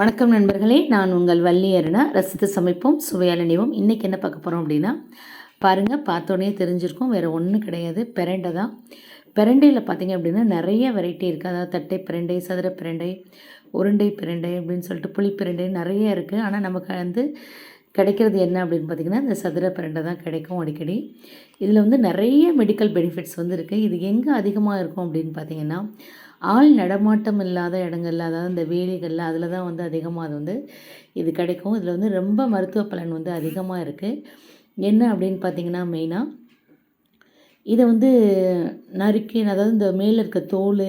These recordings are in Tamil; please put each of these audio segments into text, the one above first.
வணக்கம் நண்பர்களே நான் உங்கள் வள்ளி அருணா. ரசித்து சமைப்போம் சுவையால் நினைவோம். இன்றைக்கி என்ன பார்க்க போகிறோம் அப்படின்னா பாருங்கள் பார்த்தோன்னே தெரிஞ்சிருக்கும். வேறு ஒன்றும் கிடையாது. பிரண்டை தான். பிரண்டையில் பார்த்தீங்க அப்படின்னா நிறைய வெரைட்டி இருக்குது அதாவது தட்டை பிரண்டை சதுர பிரண்டை உருண்டை பிரண்டை அப்படின்னு சொல்லிட்டு புளி பிரண்டை நிறைய இருக்குது ஆனால் நமக்கு வந்து கிடைக்கிறது என்ன அப்படின்னு பார்த்திங்கன்னா இந்த சதுர பிரண்டை தான் கிடைக்கும் அடிக்கடி. இதில் வந்து நிறைய மெடிக்கல் பெனிஃபிட்ஸ் வந்து இருக்குது இது எங்கே அதிகமாக இருக்கும் அப்படின்னு பார்த்தீங்கன்னா ஆள் நடமாட்டம் இல்லாத இடங்கள்ல அதாவது இந்த வேலிகளில் அதில் தான் வந்து அதிகமாக அது வந்து இது கிடைக்கும். இதில் வந்து ரொம்ப மருத்துவ பலன் வந்து அதிகமாக இருக்குது என்ன அப்படின்னு பார்த்தீங்கன்னா மெயினாக இதை வந்து நறுக்கி அதாவது இந்த மேலே இருக்க தோல்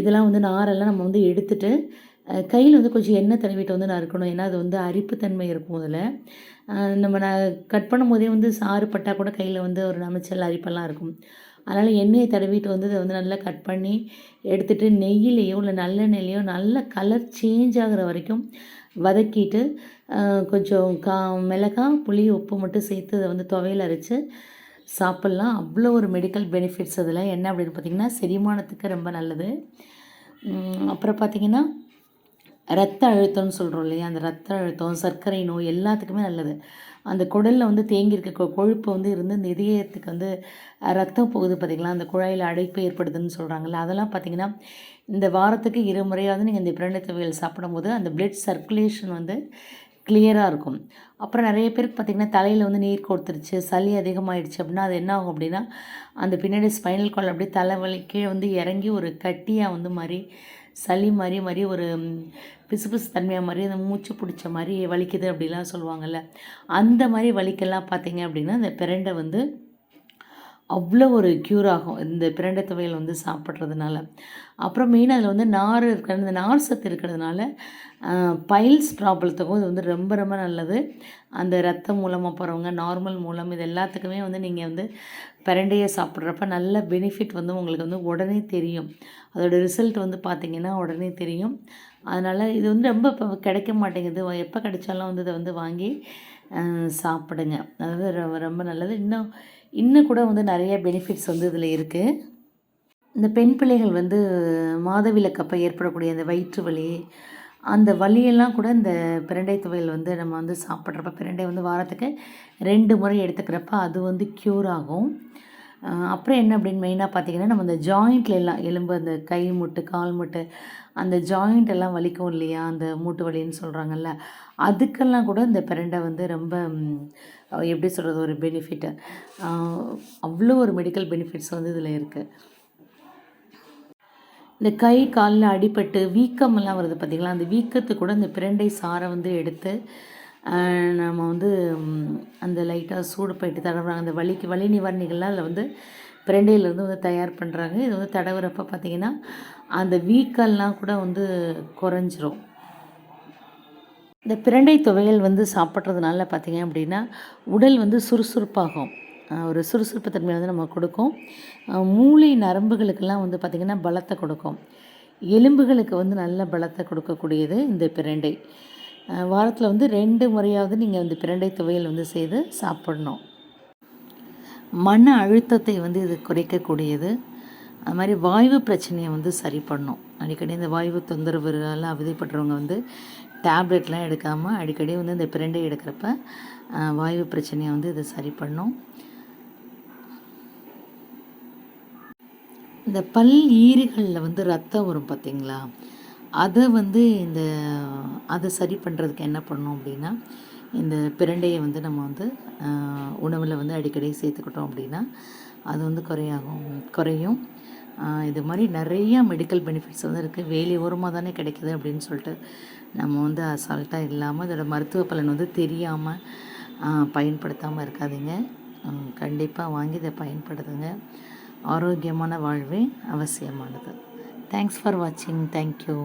இதெல்லாம் வந்து நாரெல்லாம் நம்ம வந்து எடுத்துட்டு கையில் வந்து கொஞ்சம் எண்ணெய் தடவிட்டு வந்து நறுக்கணும். ஏன்னா அது வந்து அரிப்புத்தன்மை இருக்கும் அதில். நம்ம ந கட் பண்ணும் போதே வந்து சாறு பட்டால் கூட கையில் வந்து ஒரு நமைச்சல் அரிப்பெல்லாம் இருக்கும். அதனால் எண்ணெயை தடவிட்டு வந்து அதை வந்து நல்லா கட் பண்ணி எடுத்துகிட்டு நெய்யிலையோ இல்லை நல்லெண்ணெய்லையோ நல்ல கலர் சேஞ்ச் ஆகிற வரைக்கும் வதக்கிட்டு கொஞ்சம் கா மிளகாய் புளி உப்பு மட்டும் சேர்த்து அதை வந்து துவையல் அரைச்சி சாப்பிட்லாம். அவ்வளோ ஒரு மெடிக்கல் பெனிஃபிட்ஸ் அதில். என்ன அப்படின்னு பார்த்திங்கன்னா செரிமானத்துக்கு ரொம்ப நல்லது. அப்புறம் பார்த்திங்கன்னா ரத்த அழுத்தம்னு சொல்கிறோம் இல்லையா? அந்த ரத்த அழுத்தம் சர்க்கரை நோய் எல்லாத்துக்குமே நல்லது. அந்த குடலில் வந்து தேங்கியிருக்க கொழுப்பு வந்து இருந்து இந்த இதயத்துக்கு வந்து ரத்தம் போகுது பார்த்திங்களா அந்த குழாயில் அடைப்பு ஏற்படுதுன்னு சொல்கிறாங்கல்ல அதெல்லாம் பார்த்திங்கன்னா இந்த வாரத்துக்கு இரு முறையாவது நீங்கள் இந்த பிரண்டை சாப்பிடும்போது அந்த பிளட் சர்க்குலேஷன் வந்து கிளியராக இருக்கும். அப்புறம் நிறைய பேருக்கு பார்த்திங்கன்னா தலையில் வந்து நீர் கொடுத்துருச்சு சளி அதிகமாகிடுச்சு அப்படின்னா அது என்ன ஆகும் அப்படின்னா அந்த பின்னாடி ஸ்பைனல் கால் அப்படியே தலைவலி கீழே வந்து இறங்கி ஒரு கட்டியாக வந்து மாதிரி சளி மாதிரி மாதிரி ஒரு பிசுபிசு தன்மையாக மாதிரி அந்த மூச்சு பிடிச்ச மாதிரி வலிக்குது அப்படிலாம் சொல்லுவாங்கள்ல அந்த மாதிரி வலிக்கெல்லாம் பார்த்தீங்க அப்படின்னா அந்த பிரண்டை வந்து அவ்வளோ ஒரு க்யூர் ஆகும் இந்த பிரண்டை துவையல் வந்து சாப்பிட்றதுனால. அப்புறம் மெயினாக அதில் வந்து நார் இருக்கிற இந்த நார் சத்து இருக்கிறதுனால பைல்ஸ் ப்ராப்ளத்துக்கும் இது வந்து ரொம்ப ரொம்ப நல்லது. அந்த ரத்தம் மூலமாக போகிறவங்க நார்மல் மூலம் இது எல்லாத்துக்குமே வந்து நீங்கள் வந்து பிரண்டையை சாப்பிட்றப்ப நல்ல பெனிஃபிட் வந்து உங்களுக்கு வந்து உடனே தெரியும். அதோடய ரிசல்ட் வந்து பார்த்திங்கன்னா உடனே தெரியும். அதனால் இது வந்து ரொம்ப இப்போ கிடைக்க மாட்டேங்குது. எப்போ கிடைச்சாலும் வந்து இதை வந்து வாங்கி சாப்பிடுங்க. அதாவது ரொம்ப ரொம்ப நல்லது. இன்னும் இன்னும் கூட வந்து நிறைய பெனிஃபிட்ஸ் வந்து இதில் இருக்குது இந்த பெண் பிள்ளைகள் வந்து மாதவிலக்கப்போ ஏற்படக்கூடிய அந்த வயிற்று வலி அந்த வலியெல்லாம் கூட இந்த பிரண்டை துவையல் வந்து நம்ம வந்து சாப்பிட்றப்ப பிரண்டை வந்து வாரத்துக்கு ரெண்டு முறை எடுத்துக்கிறப்ப அது வந்து க்யூர் ஆகும். அப்புறம் என்ன அப்படின்னு மெயினாக பார்த்தீங்கன்னா நம்ம இந்த ஜாயிண்ட்ல எல்லாம் எலும்பு அந்த கை முட்டு கால் முட்டு அந்த ஜாயிண்ட் எல்லாம் வலிக்கும் இல்லையா? அந்த மூட்டு வலின்னு சொல்கிறாங்கல்ல அதுக்கெல்லாம் கூட இந்த பிரண்டை வந்து ரொம்ப எப்படி சொல்கிறது ஒரு பெனிஃபிட்டு அவ்வளோ ஒரு மெடிக்கல் பெனிஃபிட்ஸ் வந்து இதில் இருக்குது இந்த கை காலில் அடிபட்டு வீக்கமெல்லாம் வருது பார்த்திங்களா? அந்த வீக்கத்துக்கு கூட இந்த பிரண்டை சாரை வந்து எடுத்து நம்ம வந்து அந்த லைட்டாக சூடு போயிட்டு தடவுறாங்க. அந்த வலிக்கு வலி நிவாரணிகள்லாம் அதில் வந்து பிரண்டையிலேருந்து வந்து தயார் பண்ணுறாங்க இது வந்து தடவுறப்ப பார்த்திங்கன்னா அந்த வீக்கல்லாம் கூட வந்து குறைஞ்சிரும். இந்த பிரண்டை துவையல் வந்து சாப்பிட்றதுனால பார்த்திங்க அப்படின்னா உடல் வந்து சுறுசுறுப்பாகும். ஒரு சுறுசுறுப்பு தன்மையை வந்து நம்ம கொடுக்கும். மூளை நரம்புகளுக்கெல்லாம் வந்து பார்த்திங்கன்னா பலத்தை கொடுக்கும். எலும்புகளுக்கு வந்து நல்ல பலத்தை கொடுக்கக்கூடியது இந்த பிரண்டை. வாரத்தில் வந்து ரெண்டு முறையாவது நீங்கள் வந்து பிரண்டை துவையல் வந்து செய்து சாப்பிடணும். மன அழுத்தத்தை வந்து இது குறைக்கக்கூடியது. அது மாதிரி வாய்வு பிரச்சனையை வந்து சரி பண்ணும் அடிக்கடி இந்த வாய்வு தொந்தரவுகளால் அவதிப்படுறவங்க வந்து டேப்லெட்லாம் எடுக்காமல் அடிக்கடி வந்து இந்த பிரண்டை எடுக்கிறப்ப வாய்வு பிரச்சனையை வந்து இது சரி பண்ணும் இந்த பல் ஈறுகளில் வந்து ரத்தம் வரும் பார்த்திங்களா அதை வந்து இந்த அதை சரி பண்ணுறதுக்கு என்ன பண்ணோம் அப்படின்னா இந்த பிரண்டையை வந்து நம்ம வந்து உணவில் வந்து அடிக்கடி சேர்த்துக்கிட்டோம் அப்படின்னா அது வந்து குறையாகும் குறையும். இது மாதிரி நிறையா மெடிக்கல் பெனிஃபிட்ஸ் வந்து இருக்குது வேலி ஓரமாக தானே கிடைக்கிது அப்படின்னு சொல்லிட்டு நம்ம வந்து அசால்ட்டாக இல்லாமல் இதோட மருத்துவ பலன் வந்து தெரியாமல் பயன்படுத்தாமல் இருக்காதிங்க. கண்டிப்பாக வாங்கி இதை பயன்படுத்துங்க. ஆரோக்கியமான வாழ்வே அவசியமானது. தேங்க்ஸ் ஃபார் வாட்சிங் தேங்க்யூ